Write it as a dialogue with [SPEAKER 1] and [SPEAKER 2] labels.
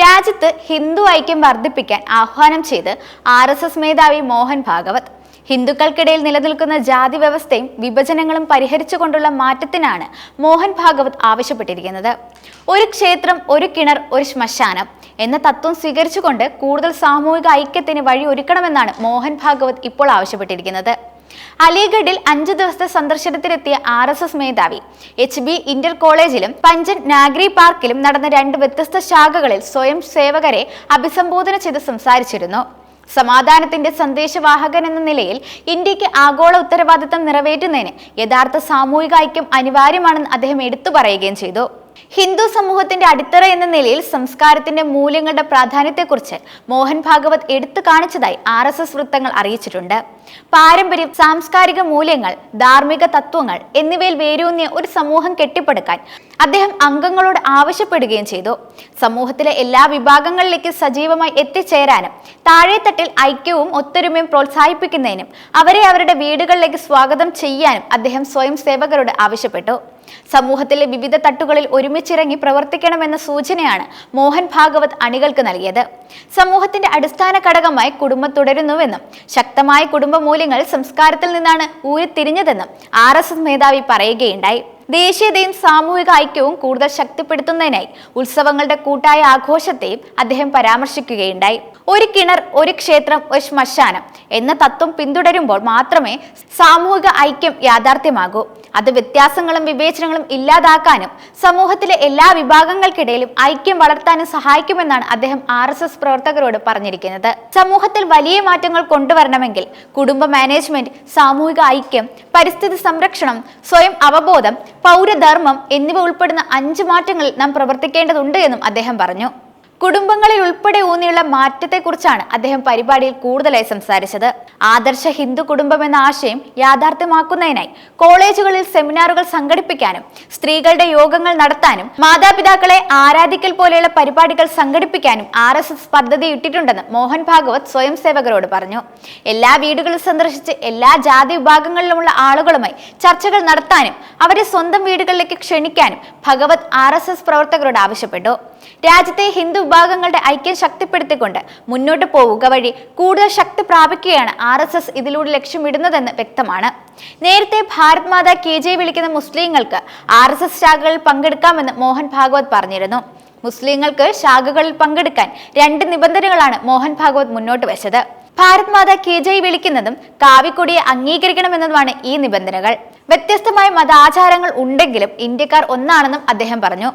[SPEAKER 1] രാജ്യത്ത് ഹിന്ദു ഐക്യം വർദ്ധിപ്പിക്കാൻ ആഹ്വാനം ചെയ്ത് ആർ എസ് എസ് മേധാവി മോഹൻ ഭാഗവത്. ഹിന്ദുക്കൾക്കിടയിൽ നിലനിൽക്കുന്ന ജാതി വ്യവസ്ഥയും വിഭജനങ്ങളും പരിഹരിച്ചുകൊണ്ടുള്ള മാറ്റത്തിനാണ് മോഹൻ ഭാഗവത് ആവശ്യപ്പെട്ടിരിക്കുന്നത്. ഒരു ക്ഷേത്രം ഒരു കിണർ ഒരു ശ്മശാനം എന്ന തത്വം സ്വീകരിച്ചുകൊണ്ട് കൂടുതൽ സാമൂഹിക ഐക്യത്തിന് വഴി ഒരുക്കണമെന്നാണ് മോഹൻ ഭാഗവത് ഇപ്പോൾ ആവശ്യപ്പെട്ടിരിക്കുന്നത്. അലിഗഡിൽ അഞ്ചു ദിവസത്തെ സന്ദർശനത്തിനെത്തിയ ആർ എസ് എസ് മേധാവി. എച്ച് ബി ഇന്റർ കോളേജിലും പഞ്ചൻ നാഗ്രി പാർക്കിലും നടന്ന രണ്ട് വ്യത്യസ്ത ശാഖകളിൽ സ്വയം സേവകരെ അഭിസംബോധന ചെയ്ത് സംസാരിച്ചിരുന്നു. സമാധാനത്തിന്റെ സന്ദേശവാഹകൻ എന്ന നിലയിൽ ഇന്ത്യയ്ക്ക് ആഗോള ഉത്തരവാദിത്തം നിറവേറ്റുന്നതിന് യഥാർത്ഥ സാമൂഹിക ഐക്യം അനിവാര്യമാണെന്ന് അദ്ദേഹം എടുത്തു പറയുകയും ചെയ്തു. ഹിന്ദു സമൂഹത്തിന്റെ അടിത്തറ എന്ന നിലയിൽ സംസ്കാരത്തിന്റെ മൂല്യങ്ങളുടെ പ്രാധാന്യത്തെക്കുറിച്ച് മോഹൻ ഭാഗവത് എടുത്തു കാണിച്ചതായി ആർ എസ് എസ് വൃത്തങ്ങൾ അറിയിച്ചിട്ടുണ്ട്. പാരമ്പര്യം സാംസ്കാരിക മൂല്യങ്ങൾ ധാർമ്മിക തത്വങ്ങൾ എന്നിവയിൽ വേരൂന്നിയ ഒരു സമൂഹം കെട്ടിപ്പടുക്കാൻ അദ്ദേഹം അംഗങ്ങളോട് ആവശ്യപ്പെടുകയും ചെയ്തു. സമൂഹത്തിലെ എല്ലാ വിഭാഗങ്ങളിലേക്ക് സജീവമായി എത്തിച്ചേരാനും താഴെത്തട്ടിൽ ഐക്യവും ഒത്തൊരുമയും പ്രോത്സാഹിപ്പിക്കുന്നതിനും അവരെ അവരുടെ വീടുകളിലേക്ക് സ്വാഗതം ചെയ്യാനും അദ്ദേഹം സ്വയം സേവകരോട് ആവശ്യപ്പെട്ടു. സമൂഹത്തിലെ വിവിധ തട്ടുകളിൽ ഒരുമിച്ചിറങ്ങി പ്രവർത്തിക്കണമെന്ന സൂചനയാണ് മോഹൻ ഭാഗവത് അണികൾക്ക് നൽകിയത്. സമൂഹത്തിന്റെ അടിസ്ഥാന ഘടകമായി കുടുംബം തുടരുന്നുവെന്നും ശക്തമായ കുടുംബ മൂല്യങ്ങൾ സംസ്കാരത്തിൽ നിന്നാണ് ഊരിത്തിരിഞ്ഞതെന്നും ആർ എസ് എസ് മേധാവി പറയുകയുണ്ടായി. ദേശീയതയും സാമൂഹിക ഐക്യവും കൂടുതൽ ശക്തിപ്പെടുത്തുന്നതിനായി ഉത്സവങ്ങളുടെ കൂട്ടായ ആഘോഷത്തെയും അദ്ദേഹം പരാമർശിക്കുകയുണ്ടായി. ഒരു കിണർ ഒരു ക്ഷേത്രം ഒരു ശ്മശാനം എന്ന തത്വം പിന്തുടരുമ്പോൾ മാത്രമേ സാമൂഹിക ഐക്യം യാഥാർത്ഥ്യമാകൂ. അത് വ്യത്യാസങ്ങളും വിവേചനങ്ങളും ഇല്ലാതാക്കാനും സമൂഹത്തിലെ എല്ലാ വിഭാഗങ്ങൾക്കിടയിലും ഐക്യം വളർത്താനും സഹായിക്കുമെന്നാണ് അദ്ദേഹം ആർ എസ് എസ് പ്രവർത്തകരോട് പറഞ്ഞിരിക്കുന്നത്. സമൂഹത്തിൽ വലിയ മാറ്റങ്ങൾ കൊണ്ടുവരണമെങ്കിൽ കുടുംബ മാനേജ്മെന്റ് സാമൂഹിക ഐക്യം പരിസ്ഥിതി സംരക്ഷണം സ്വയം അവബോധം പൗരധർമ്മം എന്നിവ ഉൾപ്പെടുന്ന അഞ്ച് മാറ്റങ്ങളിൽ നാം പ്രവർത്തിക്കേണ്ടതുണ്ട് എന്നും അദ്ദേഹം പറഞ്ഞു. കുടുംബങ്ങളിൽ ഉൾപ്പെടെ ഊന്നിയുള്ള മാറ്റത്തെക്കുറിച്ചാണ് അദ്ദേഹം പരിപാടിയിൽ കൂടുതലായി സംസാരിച്ചത്. ആദർശ ഹിന്ദു കുടുംബം എന്ന ആശയം യാഥാർത്ഥ്യമാക്കുന്നതിനായി കോളേജുകളിൽ സെമിനാറുകൾ സംഘടിപ്പിക്കാനും സ്ത്രീകളുടെ യോഗങ്ങൾ നടത്താനും മാതാപിതാക്കളെ ആരാധിക്കൽ പോലെയുള്ള പരിപാടികൾ സംഘടിപ്പിക്കാനും ആർ എസ് എസ് പദ്ധതി ഇട്ടിട്ടുണ്ടെന്ന് മോഹൻ ഭാഗവത് സ്വയം സേവകരോട് പറഞ്ഞു. എല്ലാ വീടുകളും സന്ദർശിച്ച് എല്ലാ ജാതി വിഭാഗങ്ങളിലുമുള്ള ആളുകളുമായി ചർച്ചകൾ നടത്താനും അവരെ സ്വന്തം വീടുകളിലേക്ക് ക്ഷണിക്കാനും ഭഗവത് ആർ പ്രവർത്തകരോട് ആവശ്യപ്പെട്ടു. രാജ്യത്തെ ഹിന്ദു വിഭാഗങ്ങളുടെ ഐക്യം ശക്തിപ്പെടുത്തിക്കൊണ്ട് മുന്നോട്ട് പോവുക വഴി കൂടുതൽ ശക്തി പ്രാപിക്കുകയാണ് ആർ എസ് എസ് ഇതിലൂടെ ലക്ഷ്യമിടുന്നതെന്ന് വ്യക്തമാണ്. നേരത്തെ ഭാരത് മാതാ കെ ജെ വിളിക്കുന്ന മുസ്ലിങ്ങൾക്ക് ആർ എസ് എസ് ശാഖകളിൽ പങ്കെടുക്കാമെന്ന് മോഹൻ ഭാഗവത് പറഞ്ഞിരുന്നു. മുസ്ലിങ്ങൾക്ക് ശാഖകളിൽ പങ്കെടുക്കാൻ രണ്ട് നിബന്ധനകളാണ് മോഹൻ ഭാഗവത് മുന്നോട്ട് വെച്ചത്. ഭാരത് മാതാ കെ ജെ വിളിക്കുന്നതും കാവിക്കൊടിയെ അംഗീകരിക്കണമെന്നതുമാണ് ഈ നിബന്ധനകൾ. വ്യത്യസ്തമായ മതാചാരങ്ങൾ ഉണ്ടെങ്കിലും ഇന്ത്യക്കാർ ഒന്നാണെന്നും അദ്ദേഹം പറഞ്ഞു.